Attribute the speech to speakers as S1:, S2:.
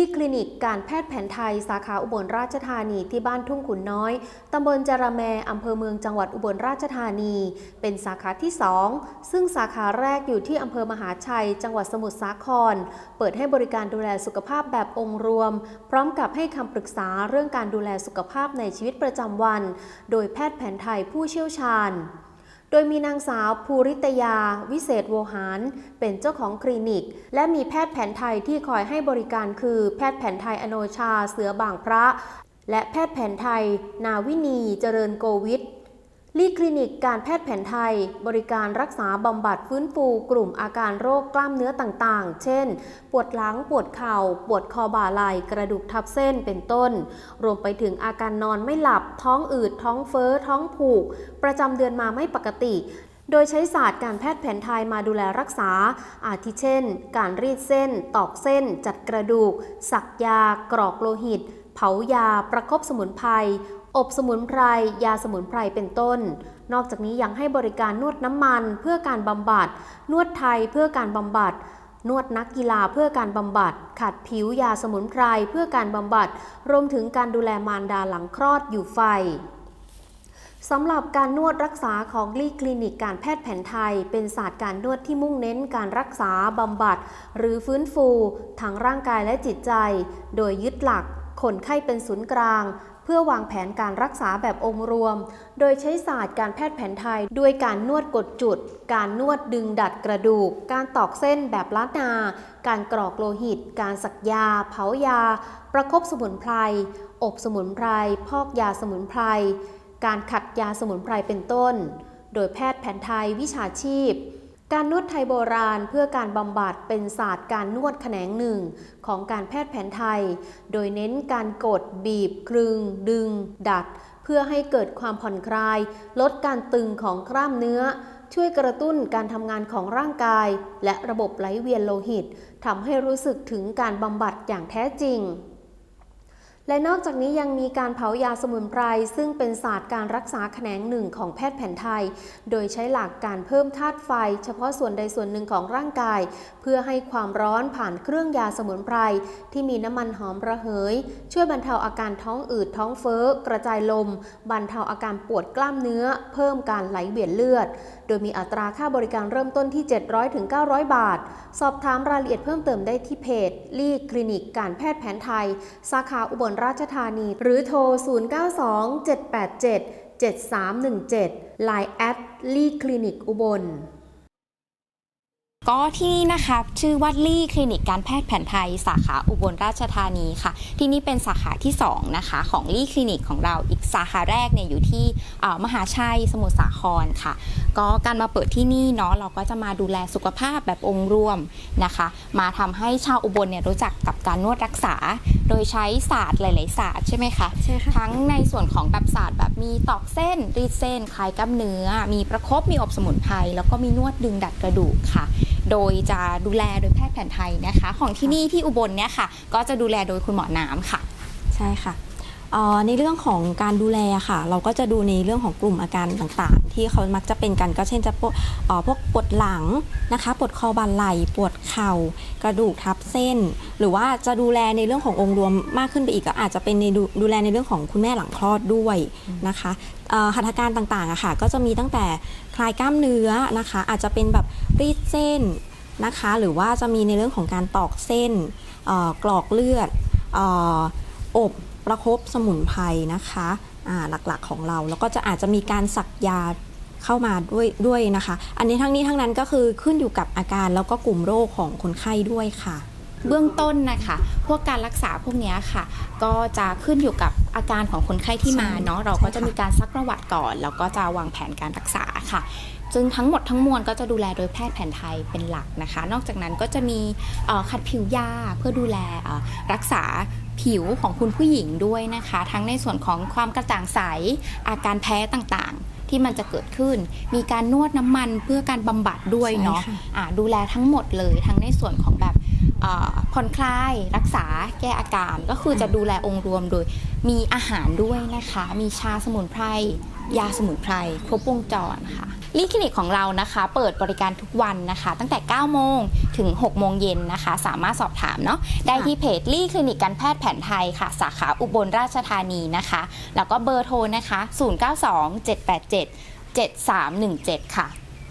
S1: ลี่คลินิกการแพทย์แผนไทย สาขาอุบลราชธานีที่บ้านทุ่งขุนน้อย ตำบลจาระแมอำเภอเมืองจังหวัดอุบลราชธานี เป็นสาขาที่ 2 ซึ่งสาขาแรกอยู่ที่อำเภอมหาชัย จังหวัดสมุทรสาคร เปิดให้บริการดูแลสุขภาพแบบองค์รวม พร้อมกับให้คำปรึกษาเรื่องการดูแลสุขภาพในชีวิตประจำวัน โดยแพทย์แผนไทยผู้เชี่ยวชาญ โดยมีนางสาวภูริตยา วิเศษโวหาร เป็นเจ้าของคลินิก และมีแพทย์แผนไทยที่คอยให้บริการคือแพทย์แผนไทยอโนชา เสือบางพระ และแพทย์แผนไทย นาวินี เจริญโกวิท ลีคลินิกการแพทย์แผนไทย บริการรักษาบำบัดฟื้นฟูกลุ่มอาการโรคกล้ามเนื้อต่างๆ เช่น ปวดหลัง ปวดเข่า ปวดคอบ่าไหล่ กระดูกทับเส้น เป็นต้น รวมไปถึงอาการนอนไม่หลับ ท้องอืด ท้องเฟ้อ ท้องผูก ประจำเดือนมาไม่ปกติ โดยใช้ศาสตร์การแพทย์แผนไทยมาดูแลรักษา อาทิเช่น การรีดเส้น ตอกเส้น จัดกระดูก สักยา กรอกโลหิต เผายา ประคบสมุนไพร อบสมุนไพร ยาสมุนไพรเป็นต้น นอกจากนี้ยังให้บริการนวดน้ำมันเพื่อการบำบัด นวดไทยเพื่อการบำบัด นวดนักกีฬาเพื่อการบำบัด ขัดผิวยาสมุนไพรเพื่อการบำบัด รวมถึงการดูแลมารดาหลังคลอดอยู่ไฟสำหรับการนวดรักษาของลีคลินิกการแพทย์แผนไทย เป็นศาสตร์การนวดที่มุ่งเน้นการรักษาบำบัด หรือฟื้นฟูทั้งร่างกายและจิตใจ โดยยึดหลักคนไข้เป็นศูนย์กลาง พื่อวางแผนการรักษาแบบองค์รวม โดยใช้ศาสตร์การแพทย์แผนไทย ด้วยการนวดกดจุด การนวดดึงดัดกระดูก การตอกเส้นแบบล้านนา การกรอกโลหิต การสักยา เผายา ประคบสมุนไพร อบสมุนไพร พอกยาสมุนไพร การขัดยาสมุนไพรเป็นต้น โดยแพทย์แผนไทยวิชาชีพ การนวดไทยโบราณเพื่อการบำบัดเป็นศาสตร์การนวดแขนงหนึ่ง ของการแพทย์แผนไทย โดยเน้นการกดบีบคลึง ดึง ดัด เพื่อให้เกิดความผ่อนคลาย ลดการตึงของกล้ามเนื้อ ช่วยกระตุ้นการทำงานของร่างกาย และระบบไหลเวียนโลหิตทำให้รู้สึกถึงการบำบัดอย่างแท้จริง และนอกจากนี้ยังมีการเผายาสมุนไพรซึ่งเป็นศาสตร์การรักษาแขนงหนึ่งของแพทย์แผนไทย โดยใช้หลักการเพิ่มธาตุไฟ เฉพาะส่วนใดส่วนหนึ่งของร่างกาย เพื่อให้ความร้อนผ่านเครื่องยาสมุนไพรที่มีน้ำมันหอมระเหย ช่วยบรรเทาอาการท้องอืดท้องเฟ้อ กระจายลม บรรเทาอาการปวดกล้ามเนื้อ เพิ่มการไหลเวียนเลือด โดยมีอัตราค่าบริการเริ่มต้นที่ 700ถึง900 บาท สอบถามรายละเอียดเพิ่มเติมได้ที่เพจลี่คลินิก การแพทย์แผนไทย สาขาอุบลรราชธานี หรือโทร 092-787-7317 Line แอดลีคลินิกอุบล
S2: ก็ที่นี่นะคะชื่อว่าลี่คลินิกการแพทย์แผนไทย สาขาอุบลราชธานีค่ะ ที่นี่เป็นสาขาที่2นะคะของลี่คลินิกของเราอีกสาขาแรกเนี่ยอยู่ที่เอ่อมหาชัยสมุทรสาครค่ะ ก็การมาเปิดที่นี่เนาะเราก็จะมาดูแลสุขภาพแบบองค์รวมนะคะ มาทำให้ชาวอุบลเนี่ยรู้จักกับการนวดรักษา โดยใช้ศาสตร์หลาย ๆ ศาสตร์ใช่ไหมคะ
S3: ใช่ค่ะ
S2: ทั้งในส่วนของแบบศาสตร์แบบมีตอกเส้นรีดเส้นคลายกล้ามเนื้อ มีประคบมีอบสมุนไพรแล้วก็มีนวดดึงดัดกระดูกค่ะ โดยจะดูแลโดยแพทย์แผนไทยนะคะ ของที่นี่ที่อุบลเนี่ยค่ะ ก็จะดูแลโดยคุณหมอน้ำค่ะ
S3: ใช่ค่ะเอ่อในเรื่องของการดูแลค่ะ เราก็จะดูในเรื่องของกลุ่มอาการต่างๆ ที่เขามักจะเป็นกันก็เช่นจะพวกเอ่อพวกปวดหลังนะคะ ปวดคอบ่าไหล่ปวดเข่า กระดูกทับเส้น หรือว่าจะดูแลในเรื่องขององค์รวมมากขึ้นไปอีกก็อาจจะเป็นในดูดูแลในเรื่องของคุณแม่หลังคลอดด้วยนะคะเอ่อหัตถการต่างๆอะค่ะก็จะมีตั้งแต่คลายกล้ามเนื้อนะคะ อาจจะเป็นแบบรีดเส้นนะคะ หรือว่าจะมีในเรื่องของการตอกเส้นเอ่อกรอกเลือดเอ่ออบประคบสมุนไพรนะคะอ่าหลักๆของเรา แล้วก็จะอาจจะมีการสักยา เข้ามาด้วยด้วยนะคะ อันนี้ทั้งนี้ทั้งนั้นก็คือขึ้นอยู่กับอาการแล้วก็กลุ่มโรคของคนไข้ด้วยค่ะ
S2: เบื้องต้นนะคะ พวกการรักษาพวกเนี้ยค่ะ ก็จะขึ้นอยู่กับอาการของคนไข้ที่มา
S3: ใช่
S2: เนาะเราก็จะ
S3: ใช่ค่ะ
S2: มีการซักประวัติก่อน แล้วก็จะวางแผนการรักษาค่ะซึ่งทั้งหมดทั้งมวลก็จะดูแลโดยแพทย์แผนไทยเป็นหลักนะคะ นอกจากนั้นก็จะมีเอ่อขัดผิวยาเพื่อดูแลเอ่อรักษา ผิวของคุณผู้หญิงด้วยนะคะ ทั้งในส่วนของความกระจ่างใส อาการแพ้ต่างๆ ที่มันจะเกิดขึ้น มีการนวดน้ำมันเพื่อการบำบัดด้วยเนาะ
S3: ใช่ค่ะ
S2: อ่าดูแลทั้งหมดเลยทั้งในส่วนของแบบอ่า ผ่อนคลายรักษาแก้อาการก็คือจะดูแลองค์รวมโดย มีอาหารด้วยนะคะ มีชาสมุนไพรยาสมุนไพรครบวงจรค่ะลีคลินิกของเรานะคะ เปิดบริการทุกวันนะคะ ตั้งแต่ 9 โมงถึง 6 โมงเย็นนะคะ สามารถสอบถามเนาะได้ที่เพจลี่คลินิกการแพทย์แผนไทยค่ะ สาขาอุบลราชธานีนะคะ แล้วก็เบอร์โทรนะคะ 092 787 7317 ค่ะ